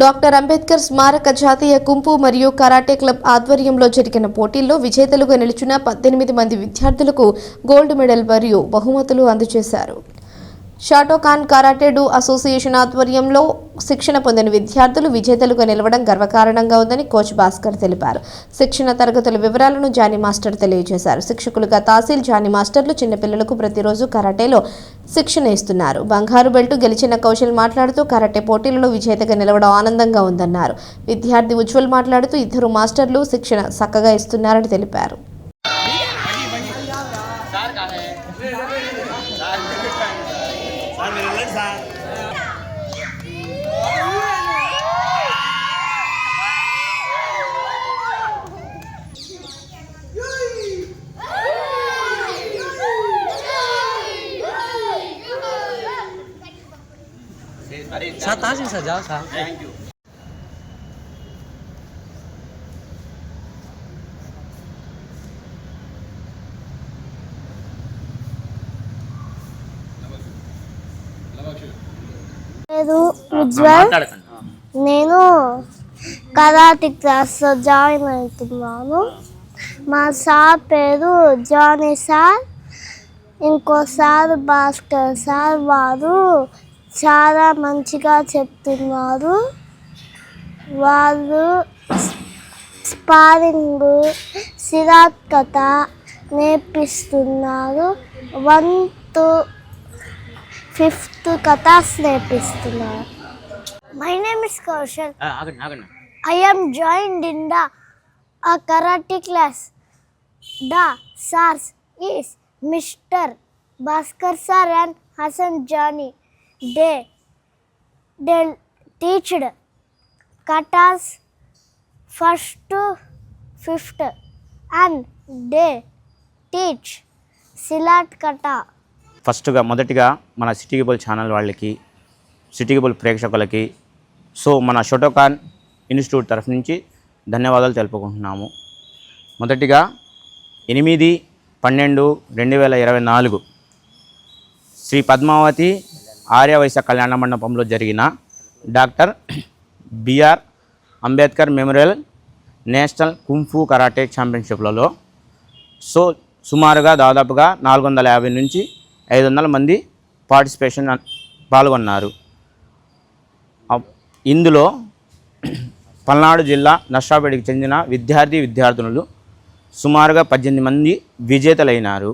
Doctor Ambedkar స్మారక జాతీయ కుంపు మరియు కరాటే క్లబ్ ఆధ్వర్యంలో జరిగిన పోటీల్లో విజేతలుగా నిలిచిన పద్దెనిమిది మంది విద్యార్థులకు గోల్డ్ మెడల్ మరియు బహుమతులు అందజేశారు. షాటోకాన్ కరాటేడు అసోసియేషన్ ఆధ్వర్యంలో శిక్షణ పొందిన విద్యార్థులు విజేతలుగా నిలవడం గర్వకారణంగా ఉందని కోచ్ భాస్కర్ తెలిపారు. శిక్షణ తరగతుల వివరాలను జానీ మాస్టర్ తెలియజేశారు. శిక్షకులుగా తహసీల్ జానీ మాస్టర్లు చిన్నపిల్లలకు ప్రతిరోజు కరాటేలో శిక్షణ ఇస్తున్నారు. బంగారు బెల్ట్ గెలిచిన కౌశల్ మాట్లాడుతూ కరాటే పోటీలలో విజేతగా నిలవడం ఆనందంగా ఉందన్నారు. విద్యార్థి ఉజ్వల్ మాట్లాడుతూ ఇద్దరు మాస్టర్లు శిక్షణ చక్కగా ఇస్తున్నారని తెలిపారు. సార్ మీరు వెళ్ళండి sir Sa taas yung sadya, sa. పేరు ఉజ్వల్ నేను కరాటే క్లాస్ జాయిన్ అవుతున్నాను. మా సార్ పేరు జానీ సార్. ఇంకో సార్ భాస్కర్ సార్. వారు చాలా మంచిగా చెప్తున్నారు. వాళ్ళు స్పారింగ్ సిరాత్కత నేర్పిస్తున్నారు. One to fifth katas నేర్పిస్తున్నా my name is Kaushal I am join in the karate class the sirs is mister Bhaskar sir and Hasan Johnny they dell teached katas first fifth and they teach silat kata ఫస్ట్గా మొదటిగా మన సిటీగబుల్ channel వాళ్ళకి సిటీగబుల్ ప్రేక్షకులకి so మన Shotokan institute తరఫు నుంచి ధన్యవాదాలు తెలుపుకుంటున్నాము. మొదటిగా ఎనిమిది పన్నెండు రెండు వేల ఇరవై నాలుగు శ్రీ పద్మావతి ఆర్యవైశ్య కళ్యాణ మండపంలో జరిగిన doctor BR Ambedkar memorial national kung fu karate ఛాంపియన్షిప్లలో so సుమారుగా దాదాపుగా నాలుగు వందల యాభై నుంచి ఐదు వందల మంది పార్టిసిపేషన్ పాల్గొన్నారు. ఇందులో పల్నాడు జిల్లా నష్టాపేటకి చెందిన విద్యార్థి విద్యార్థినులు సుమారుగా పద్దెనిమిది మంది విజేతలైనారు.